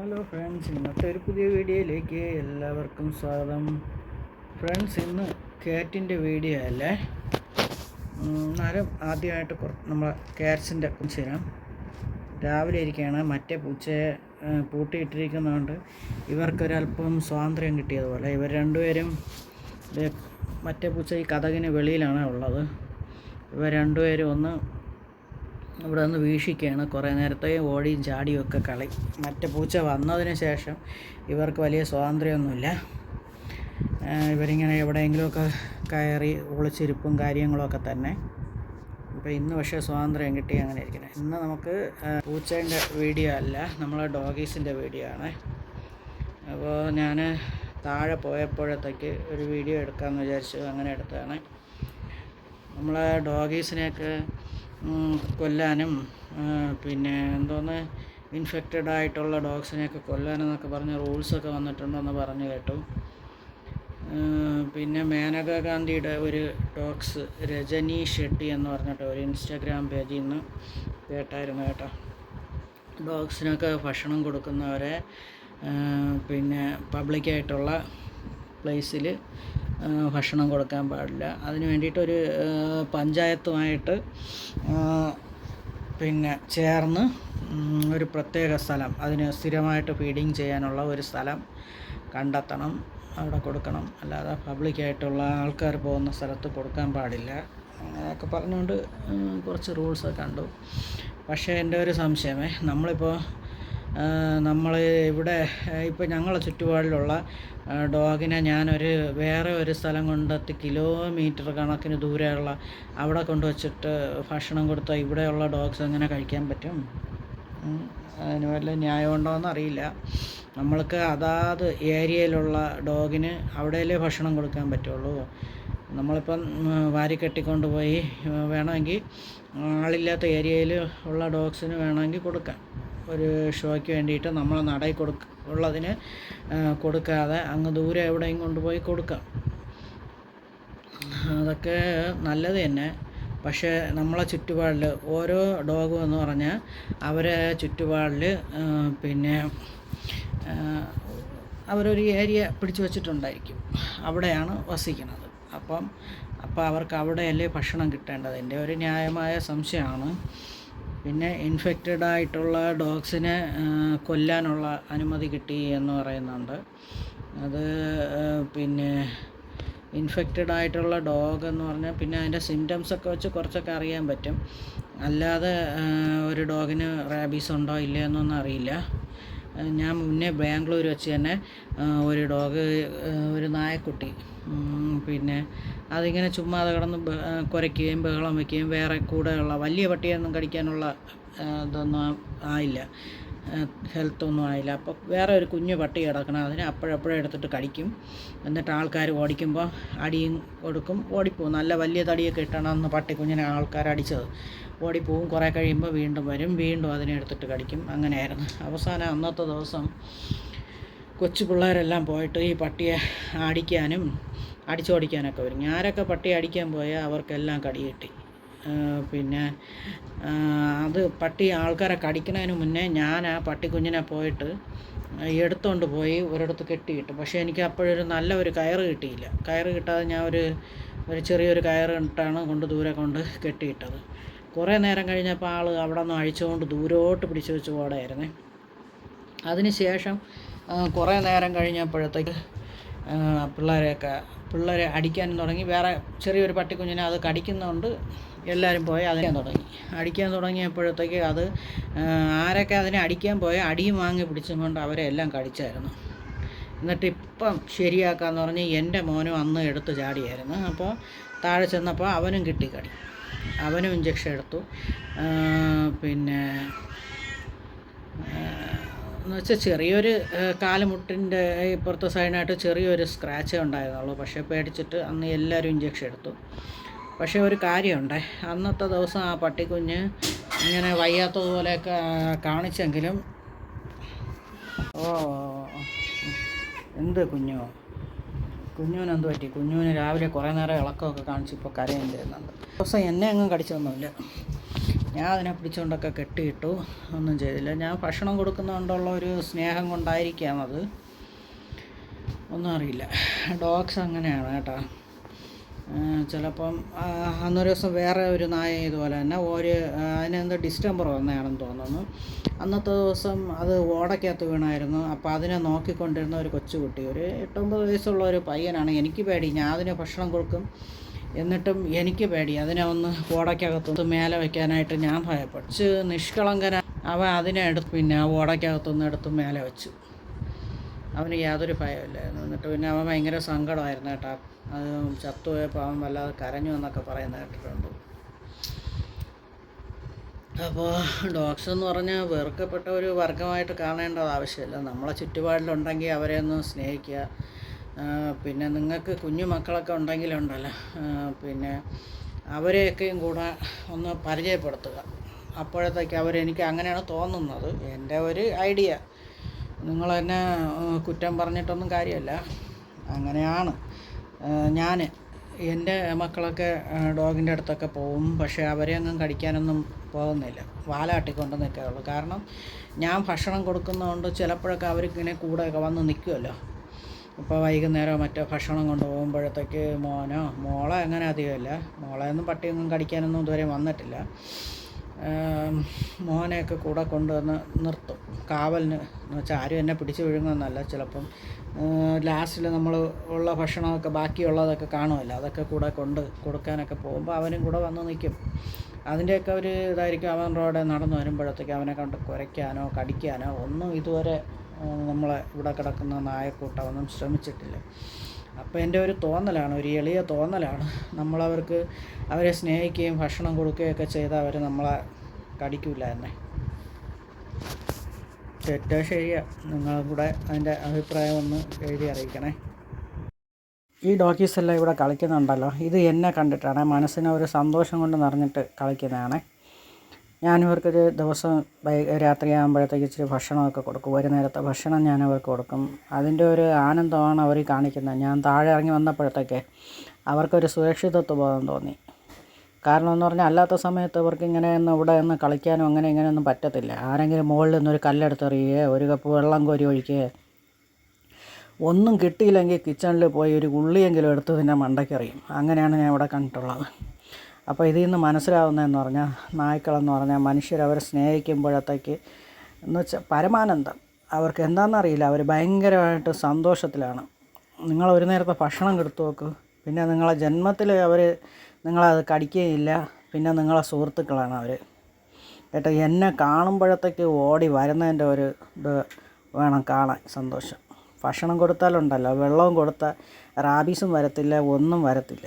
Hello friends ഇന്നത്തെ ഒരു പുതിയ വീഡിയോയിലേക്ക് എല്ലാവർക്കും സ്വാഗതം. ഫ്രണ്ട്സ് ഇന്ന് കാറ്റിന്റെ വീഡിയോ അല്ലേ? എന്നാലും ആദ്യമായിട്ട് നമ്മളെ കാറ്റ്സിന്റെ കുറിച്ച് തരാം രാവിലെ ഇരിക്കുകയാണ് മറ്റേ പൂച്ചയെ പൂട്ടിയിട്ടിരിക്കുന്നതുകൊണ്ട് ഇവർക്കൊരല്പം സ്വാതന്ത്ര്യം കിട്ടിയതുപോലെ ഇവർ രണ്ടുപേരും മറ്റേ പൂച്ച ഈ കഥകിന് വെളിയിലാണ് ഉള്ളത്. ഇവർ രണ്ടുപേരും ഒന്ന് ഇവിടെ നിന്ന് വീക്ഷിക്കുകയാണ്. കുറേ നേരത്തെ ഓടിയും ചാടിയും ഒക്കെ കളി. മറ്റേ പൂച്ച വന്നതിന് ശേഷം ഇവർക്ക് വലിയ സ്വാതന്ത്ര്യമൊന്നുമില്ല. ഇവരിങ്ങനെ എവിടെയെങ്കിലുമൊക്കെ കയറി ഒളിച്ചിരിപ്പും കാര്യങ്ങളൊക്കെ തന്നെ. അപ്പോൾ ഇന്ന് പക്ഷേ സ്വാതന്ത്ര്യം കിട്ടി അങ്ങനെ ഇരിക്കുന്നത്. ഇന്ന് നമുക്ക് പൂച്ചേന്റെ വീഡിയോ അല്ല നമ്മളെ ഡോഗീസിന്റെ വീഡിയോ ആണ്. അപ്പോൾ ഞാൻ താഴെ പോയപ്പോഴത്തേക്ക് ഒരു വീഡിയോ എടുക്കാമെന്ന് വിചാരിച്ചു അങ്ങനെ എടുത്തതാണ്. നമ്മളെ ഡോഗീസിനെയൊക്കെ കൊല്ലാനും പിന്നെ എന്തോന്ന് ഇൻഫെക്റ്റഡ് ആയിട്ടുള്ള ഡോഗ്സിനെയൊക്കെ കൊല്ലാനെന്നൊക്കെ പറഞ്ഞ് റൂൾസൊക്കെ വന്നിട്ടുണ്ടെന്ന് പറഞ്ഞു കേട്ടു. പിന്നെ മേനക ഗാന്ധിയുടെ ഒരു ഡോഗ്സ് രജനി ഷെട്ടി എന്ന് പറഞ്ഞിട്ട് ഒരു ഇൻസ്റ്റാഗ്രാം പേജിൽ നിന്ന് കേട്ടായിരുന്നു കേട്ടോ. ഡോഗ്സിനൊക്കെ ഭക്ഷണം കൊടുക്കുന്നവരെ പിന്നെ പബ്ലിക്കായിട്ടുള്ള പ്ലേസിൽ ഭക്ഷണം കൊടുക്കാൻ പാടില്ല. അതിന് വേണ്ടിയിട്ടൊരു പഞ്ചായത്തുമായിട്ട് പിന്നെ ചേർന്ന് ഒരു പ്രത്യേക സ്ഥലം. അതിന് സ്ഥിരമായിട്ട് ഫീഡിങ് ചെയ്യാനുള്ള ഒരു സ്ഥലം കണ്ടെത്തണം. അവിടെ കൊടുക്കണം. അല്ലാതെ പബ്ലിക്കായിട്ടുള്ള ആൾക്കാർ പോകുന്ന സ്ഥലത്ത് കൊടുക്കാൻ പാടില്ല. അങ്ങനെയൊക്കെ പറഞ്ഞുകൊണ്ട് കുറച്ച് റൂൾസ് കണ്ടു. പക്ഷേ എന്റെ ഒരു സംശയമേ നമ്മളിപ്പോൾ നമ്മൾ ഇവിടെ ഇപ്പോൾ ഞങ്ങളെ ചുറ്റുപാടിലുള്ള ഡോഗിനെ ഞാനൊരു വേറെ ഒരു സ്ഥലം കൊണ്ടെത്തി കിലോമീറ്റർ കണക്കിന് ദൂരെയുള്ള അവിടെ കൊണ്ടുവച്ചിട്ട് ഭക്ഷണം കൊടുത്താൽ ഇവിടെയുള്ള ഡോഗ്സ് എങ്ങനെ കഴിക്കാൻ പറ്റും? അതിന് വല്ല ന്യായമുണ്ടോ എന്നറിയില്ല. നമ്മൾക്ക് അതാത് ഏരിയയിലുള്ള ഡോഗിന് അവിടെയല്ലേ ഭക്ഷണം കൊടുക്കാൻ പറ്റുള്ളൂ. നമ്മളിപ്പം വാരിക്കെട്ടിക്കൊണ്ട് പോയി വേണമെങ്കിൽ ആളില്ലാത്ത ഏരിയയിൽ ഉള്ള ഡോഗ്സിന് വേണമെങ്കിൽ കൊടുക്കാം. ഒരു ഷോയ്ക്ക് വേണ്ടിയിട്ട് നമ്മൾ നടയിൽ കൊടുക്ക ഉള്ളതിന് കൊടുക്കാതെ അങ്ങ് ദൂരെ എവിടെയും കൊണ്ടുപോയി കൊടുക്കാം. അതൊക്കെ നല്ലത് തന്നെ. പക്ഷേ നമ്മളെ ചുറ്റുപാടിൽ ഓരോ ഡോഗ് എന്ന് പറഞ്ഞാൽ അവരെ ചുറ്റുപാടിൽ പിന്നെ അവരൊരു ഏരിയ പിടിച്ചു വച്ചിട്ടുണ്ടായിരിക്കും. അവിടെയാണ് വസിക്കുന്നത്. അപ്പം അപ്പോൾ അവർക്ക് അവിടെയല്ലേ ഭക്ഷണം കിട്ടേണ്ടത്? എന്റെ ഒരു ന്യായമായ സംശയമാണ്. പിന്നെ ഇൻഫെക്റ്റഡ് ആയിട്ടുള്ള ഡോഗ്സിനെ കൊല്ലാനുള്ള അനുമതി കിട്ടി എന്ന് പറയുന്നുണ്ട്. അത് പിന്നെ ഇൻഫെക്റ്റഡ് ആയിട്ടുള്ള ഡോഗ് എന്ന് പറഞ്ഞാൽ പിന്നെ അതിന്റെ സിംറ്റംസ് ഒക്കെ വെച്ച് കുറച്ചൊക്കെ അറിയാൻ പറ്റും. അല്ലാതെ ഒരു ഡോഗിന് റാബീസ് ഉണ്ടോ ഇല്ലയോ എന്നൊന്നും അറിയില്ല. ഞാൻ മുന്നേ ബാംഗ്ലൂർ വെച്ച് തന്നെ ഒരു ഡോഗ് ഒരു നായക്കുട്ടി. പിന്നെ അതിങ്ങനെ ചുമ്മാതെ കിടന്ന് കുരയ്ക്കുകയും ബഹളം വയ്ക്കുകയും വേറെ കൂടെയുള്ള വലിയ പട്ടിയൊന്നും കടിക്കാനുള്ള ഇതൊന്നും ആയില്ല. ഹെൽത്ത് ഒന്നും ആയില്ല. അപ്പോൾ വേറെ ഒരു കുഞ്ഞു പട്ടി കിടക്കണം. അതിനെ അപ്പോഴപ്പോഴും എടുത്തിട്ട് കടിക്കും. എന്നിട്ട് ആൾക്കാർ ഓടിക്കുമ്പോൾ അടിയും കൊടുക്കും. ഓടിപ്പോവും. നല്ല വലിയ തടിയൊക്കെ ഇട്ടണമെന്ന് പട്ടിക്കുഞ്ഞിനെ പട്ടി കുഞ്ഞിനെ ആൾക്കാർ അടിച്ചത്. ഓടിപ്പോവും. കുറേ കഴിയുമ്പോൾ വീണ്ടും വരും. വീണ്ടും അതിനെ എടുത്തിട്ട് കടിക്കും. അങ്ങനെയായിരുന്നു. അവസാനം അന്നത്തെ ദിവസം കൊച്ചു പിള്ളേരെല്ലാം പോയിട്ട് ഈ പട്ടിയെ അടിക്കാനും അടിച്ചോടിക്കാനൊക്കെ വരും. ഞാനൊക്കെ പട്ടിയെ അടിക്കാൻ പോയാൽ അവർക്കെല്ലാം കടി കിട്ടി. പിന്നെ അത് പട്ടി ആൾക്കാരെ കടിക്കുന്നതിന് മുന്നേ ഞാൻ ആ പട്ടിക്കുഞ്ഞിനെ പോയിട്ട് എടുത്തുകൊണ്ട് പോയി ഒരിടത്ത് കെട്ടിയിട്ടു. പക്ഷേ എനിക്ക് അപ്പോഴൊരു നല്ല ഒരു കയറ് കിട്ടിയില്ല. കയറ് കിട്ടാതെ ഞാൻ ഒരു ഒരു ചെറിയൊരു കയറ് ഇട്ടാണ് കൊണ്ട് ദൂരെ കൊണ്ട് കെട്ടിയിട്ടത്. കുറേ നേരം കഴിഞ്ഞപ്പോൾ ആൾ അവിടെ നിന്ന് അഴിച്ചുകൊണ്ട് ദൂരോട്ട് പിടിച്ചു വെച്ച് പോടായിരുന്നു അതിന് ശേഷം കുറേ നേരം കഴിഞ്ഞപ്പോഴത്തേക്ക് പിള്ളേരെയൊക്കെ പിള്ളേരെ അടിക്കാൻ തുടങ്ങി. വേറെ ചെറിയൊരു പട്ടിക്കുഞ്ഞിനെ അത് കടിക്കുന്നതുകൊണ്ട് എല്ലാവരും പോയി അതിനെ തുടങ്ങി. അടിക്കാൻ തുടങ്ങിയപ്പോഴത്തേക്ക് അത് ആരൊക്കെ അതിനെ അടിക്കാൻ പോയ അടിയും വാങ്ങി പിടിച്ചും കൊണ്ട് അവരെ എല്ലാം കടിച്ചായിരുന്നു. എന്നിട്ട് ഇപ്പം ശരിയാക്കാന്ന് പറഞ്ഞ് എന്റെ മോനും അന്ന് എടുത്ത് ചാടിയായിരുന്നു. അപ്പോൾ താഴെ ചെന്നപ്പോൾ അവനും കിട്ടി കടി. അവനും ഇഞ്ചക്ഷൻ എടുത്തു. പിന്നെ എന്ന് വെച്ചാൽ ചെറിയൊരു കാലുമുട്ടിന്റെ ഇപ്പുറത്തെ സൈഡിനായിട്ട് ചെറിയൊരു സ്ക്രാച്ചേ ഉണ്ടായിരുന്നുള്ളൂ. പക്ഷേ പേടിച്ചിട്ട് അന്ന് എല്ലാവരും ഇഞ്ചക്ഷൻ എടുത്തു. പക്ഷേ ഒരു കാര്യമുണ്ട്. അന്നത്തെ ദിവസം ആ പട്ടിക്കുഞ്ഞ് ഇങ്ങനെ വയ്യാത്തതുപോലെ കാണിച്ചെങ്കിലും ഓ എന്ത് കുഞ്ഞോ? കുഞ്ഞുവിന് എന്ത് പറ്റി? കുഞ്ഞുവിന് രാവിലെ കുറേ നേരം ഇളക്കമൊക്കെ കാണിച്ച് ഇപ്പോൾ കരയും ചെയ്യുന്നുണ്ട്. ദിവസം എന്നെ അങ്ങ് കടിച്ചൊന്നുമില്ല. ഞാൻ അതിനെ പിടിച്ചുകൊണ്ടൊക്കെ കെട്ടിയിട്ടു ഒന്നും ചെയ്തില്ല. ഞാൻ ഭക്ഷണം കൊടുക്കുന്നതുകൊണ്ടുള്ള ഒരു സ്നേഹം കൊണ്ടായിരിക്കാം അത്. ഒന്നും അറിയില്ല. ഡോഗ്സ് അങ്ങനെയാണ് കേട്ടോ. ചിലപ്പം അന്നൊരു ദിവസം വേറെ ഒരു നായ ഇതുപോലെ തന്നെ ഒരു അതിനെന്തോ ഡിസ്റ്റംബർ വന്നതാണെന്ന് തോന്നുന്നു. അന്നത്തെ ദിവസം അത് ഓടയ്ക്കകത്ത് വീണായിരുന്നു. അപ്പോൾ അതിനെ നോക്കിക്കൊണ്ടിരുന്ന ഒരു കൊച്ചുകുട്ടി ഒരു എട്ടൊമ്പത് വയസ്സുള്ള ഒരു പയ്യനാണ്. എനിക്ക് പേടി ഞാൻ അതിന് ഭക്ഷണം കൊടുക്കും. എന്നിട്ടും എനിക്ക് പേടി അതിനെ ഒന്ന് ഓടയ്ക്കകത്തൊന്ന് മേലെ വയ്ക്കാനായിട്ട് ഞാൻ ഭയപ്പെട്ടു. നിഷ്കളങ്കന അവൻ അതിനെ എടുത്ത് പിന്നെ ആ ഓടയ്ക്കകത്തൊന്ന് എടുത്ത് മേലെ വെച്ചു. അവന് യാതൊരു ഭയമില്ലായിരുന്നു എന്നിട്ട് പിന്നെ അവൻ ഭയങ്കര സങ്കടമായിരുന്നു കേട്ടോ. അത് ചത്തുപോയപ്പോൾ പാവം വല്ലാതെ കരഞ്ഞു എന്നൊക്കെ പറയുന്നത് കേട്ടിട്ടുണ്ട്. അപ്പോൾ ഡോഗ്സ് എന്ന് പറഞ്ഞാൽ വെറുക്കപ്പെട്ട ഒരു വർഗമായിട്ട് കാണേണ്ടത് ആവശ്യമില്ല. നമ്മളെ ചുറ്റുപാടിലുണ്ടെങ്കിൽ അവരെ ഒന്ന് സ്നേഹിക്കുക. പിന്നെ നിങ്ങൾക്ക് കുഞ്ഞു മക്കളൊക്കെ ഉണ്ടെങ്കിലുണ്ടല്ലോ. പിന്നെ അവരെയൊക്കെയും കൂടെ ഒന്ന് പരിചയപ്പെടുത്തുക. അപ്പോഴത്തേക്ക് അവരെനിക്ക് അങ്ങനെയാണ് തോന്നുന്നത്. എന്റെ ഒരു ഐഡിയ. നിങ്ങൾ എന്നെ കുറ്റം പറഞ്ഞിട്ടൊന്നും കാര്യമല്ല. അങ്ങനെയാണ്. ഞാൻ എന്റെ മക്കളൊക്കെ ഡോഗിന്റെ അടുത്തൊക്കെ പോകും പക്ഷേ അവരെ അങ്ങ് കടിക്കാനൊന്നും പോകുന്നില്ല. വാലാട്ടിക്കൊണ്ട് നിൽക്കാറുള്ളൂ കാരണം ഞാൻ ഭക്ഷണം കൊടുക്കുന്നതുകൊണ്ട് ചിലപ്പോഴൊക്കെ അവരിങ്ങനെ കൂടെയൊക്കെ വന്ന് നിൽക്കുമല്ലോ ഇപ്പോൾ വൈകുന്നേരം മറ്റോ ഭക്ഷണം കൊണ്ടുപോകുമ്പോഴത്തേക്ക് മോനോ മോളെ അങ്ങനെ അധികമില്ല. മോളെയൊന്നും പട്ടിയൊന്നും കടിക്കാനൊന്നും ഇതുവരെ വന്നിട്ടില്ല. മോനെയൊക്കെ കൂടെ കൊണ്ടുവന്ന് നിർത്തും. കാവലിന് എന്ന് വെച്ചാൽ ആരും എന്നെ പിടിച്ചു വിഴുങ്ങുന്നല്ല ചിലപ്പം ലാസ്റ്റിൽ നമ്മൾ ഉള്ള ഭക്ഷണമൊക്കെ ബാക്കിയുള്ളതൊക്കെ കാണുമല്ലോ. അതൊക്കെ കൂടെ കൊണ്ട് കൊടുക്കാനൊക്കെ പോകുമ്പോൾ അവനും കൂടെ വന്ന് നിൽക്കും അതിന്റെയൊക്കെ ഒരു ഇതായിരിക്കും അവൻ റോഡ് നടന്നു വരുമ്പോഴത്തേക്ക് അവനെ കണ്ട് കുരയ്ക്കാനോ കടിക്കാനോ ഒന്നും ഇതുവരെ നമ്മളെ ഇവിടെ കിടക്കുന്ന നായക്കൂട്ടമൊന്നും ശ്രമിച്ചിട്ടില്ല. അപ്പോൾ എന്റെ ഒരു തോന്നലാണ് ഒരു എളിയ തോന്നലാണ്. നമ്മളവർക്ക് അവരെ സ്നേഹിക്കുകയും ഭക്ഷണം കൊടുക്കുകയൊക്കെ ചെയ്താൽ അവർ നമ്മളെ കടിക്കില്ല എന്നെ. തെറ്റോ ശരിയാ. നിങ്ങളും കൂടെ അതിന്റെ അഭിപ്രായം ഒന്ന് എഴുതി അറിയിക്കണേ. ഈ ഡോക്കീസ് എല്ലാം ഇവിടെ കളിക്കുന്നുണ്ടല്ലോ. ഇത് എന്നെ കണ്ടിട്ടാണ്. മനസ്സിന് ഒരു സന്തോഷം കൊണ്ട് നിറഞ്ഞിട്ട് കളിക്കുന്നതാണ്. ഞാനിവർക്കൊരു ദിവസം വൈ രാത്രിയാകുമ്പോഴത്തേക്ക് ഇച്ചിരി ഭക്ഷണമൊക്കെ കൊടുക്കും. ഒരു നേരത്തെ ഭക്ഷണം ഞാൻ അവർക്ക് കൊടുക്കും. അതിന്റെ ഒരു ആനന്ദമാണ് അവർ കാണിക്കുന്നത്. ഞാൻ താഴെ ഇറങ്ങി വന്നപ്പോഴത്തേക്ക് അവർക്കൊരു സുരക്ഷിതത്വ ബോധം തോന്നി. കാരണം എന്ന് പറഞ്ഞാൽ അല്ലാത്ത സമയത്ത് ഇങ്ങനെ ഒന്ന് ഇവിടെ ഒന്ന് കളിക്കാനോ അങ്ങനെ ഇങ്ങനെയൊന്നും പറ്റത്തില്ല. ആരെങ്കിലും മുകളിൽ നിന്നൊരു കല്ലെടുത്തെറിയുകയോ ഒരു കപ്പ് വെള്ളം കോരി ഒഴിക്കുകയോ. ഒന്നും കിട്ടിയില്ലെങ്കിൽ കിച്ചണിൽ പോയി ഒരു ഉള്ളിയെങ്കിലും എടുത്ത് തന്നെ മണ്ടയ്ക്കെറിയും. അങ്ങനെയാണ് ഞാൻ ഇവിടെ കണ്ടിട്ടുള്ളത്. അപ്പോൾ ഇതിൽ നിന്ന് മനസ്സിലാവുന്നതെന്ന് പറഞ്ഞാൽ നായ്ക്കളെന്ന് പറഞ്ഞാൽ മനുഷ്യരവരെ സ്നേഹിക്കുമ്പോഴത്തേക്ക് എന്ന് വെച്ചാൽ പരമാനന്ദം. അവർക്ക് എന്താണെന്നറിയില്ല അവർ ഭയങ്കരമായിട്ട് സന്തോഷത്തിലാണ്. നിങ്ങൾ ഒരു നേരത്തെ ഭക്ഷണം കൊടുത്തു നോക്ക്. പിന്നെ നിങ്ങളെ ജന്മത്തിൽ അവർ നിങ്ങളത് കടിക്കുകയില്ല. പിന്നെ നിങ്ങളെ സുഹൃത്തുക്കളാണ് അവർ കേട്ടോ എന്നെ കാണുമ്പോഴത്തേക്ക് ഓടി വരുന്നതിന്റെ ഒരു ഇത് വേണം കാണാൻ സന്തോഷം. ഭക്ഷണം കൊടുത്താലുണ്ടല്ലോ വെള്ളവും കൊടുത്താൽ റാബീസും വരത്തില്ല ഒന്നും വരത്തില്ല.